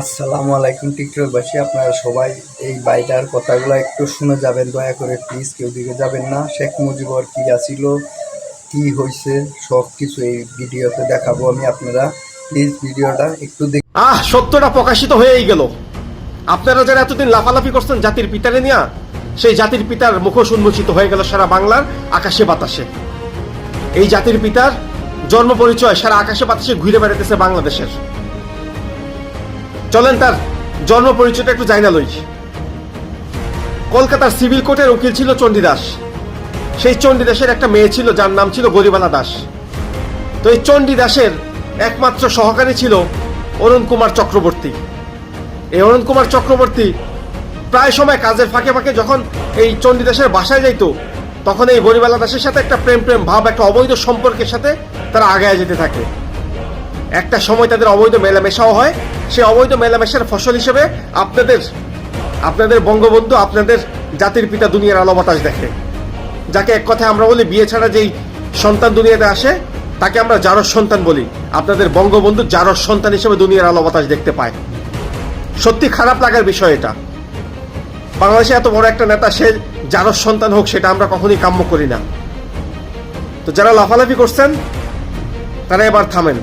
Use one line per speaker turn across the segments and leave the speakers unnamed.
আসসালামু আলাইকুম টিকটকবাসী, আপনারা সবাই এই বাইটার কথাগুলো একটু শুনে যাবেন, দয়া করে প্লিজ কেউ দিকে যাবেন না। শেখ মুজিবর কি আছিল, কি হয়েছে সব কিছু এই ভিডিওতে দেখাবো আমি আপনারা। প্লিজ ভিডিওটা একটু দেখ
আহ, সত্যটা প্রকাশিত হয়েই গেল। আপনারা যারা এতদিন লাফালাফি করছেন জাতির পিতারে নিয়া, সেই জাতির পিতার মুখোশ উন্মোচিত হয়ে গেল সারা বাংলার আকাশে বাতাসে। এই জাতির পিতার জন্ম পরিচয় সারা আকাশে বাতাসে ঘুরে বেড়াতেছে বাংলাদেশের। চলেন তার জন্ম পরিচয়টা একটু জানা লই। কলকাতার সিভিল কোর্টের উকিল ছিল চণ্ডীদাস সেই চণ্ডীদাসের একটা মেয়ে ছিল, যার নাম ছিল গরিবালা দাস। তো এই চণ্ডী দাসের একমাত্র সহকারী ছিল অরুণ কুমার চক্রবর্তী। এই অরুণ কুমার চক্রবর্তী প্রায় সময় কাজের ফাঁকে ফাঁকে যখন এই চণ্ডী দাসের বাসায় যাইতো, তখন এই গরিবালা দাসের সাথে একটা প্রেম প্রেম ভাব, একটা অবৈধ সম্পর্কের সাথে তারা আগায় যেতে থাকে। একটা সময় তাদের অবৈধ মেলামেশাও হয়। সেই অবৈধ মেলামেশার ফসল হিসেবে আপনাদের আপনাদের বঙ্গবন্ধু আপনাদের জাতির পিতা দুনিয়ার আলো বাতাস দেখে। যাকে এক কথায় আমরা বলি, বিয়ে ছাড়া যেই সন্তান দুনিয়াতে আসে, তাকে আমরা জারস সন্তান বলি। আপনাদের বঙ্গবন্ধু জারস সন্তান হিসেবে দুনিয়ার আলো বাতাস দেখতে পায়। সত্যি খারাপ লাগার বিষয় এটা। বাংলাদেশে এত বড় একটা নেতা, সে জারস সন্তান হোক, সেটা আমরা কখনোই কাম্য করি না। তো যারা লাফালাফি করছেন, তারা এবার থামেন।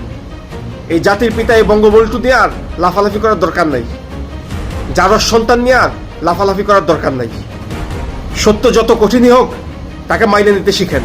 এই জাতির পিতা এই বঙ্গবন্ধু দিয়ে আর লাফালাফি করার দরকার নাই। যার সন্তান নিয়ে আর লাফালাফি করার দরকার নাই। সত্য যত কঠিনই হোক, তাকে মাইনে নিতে শিখেন।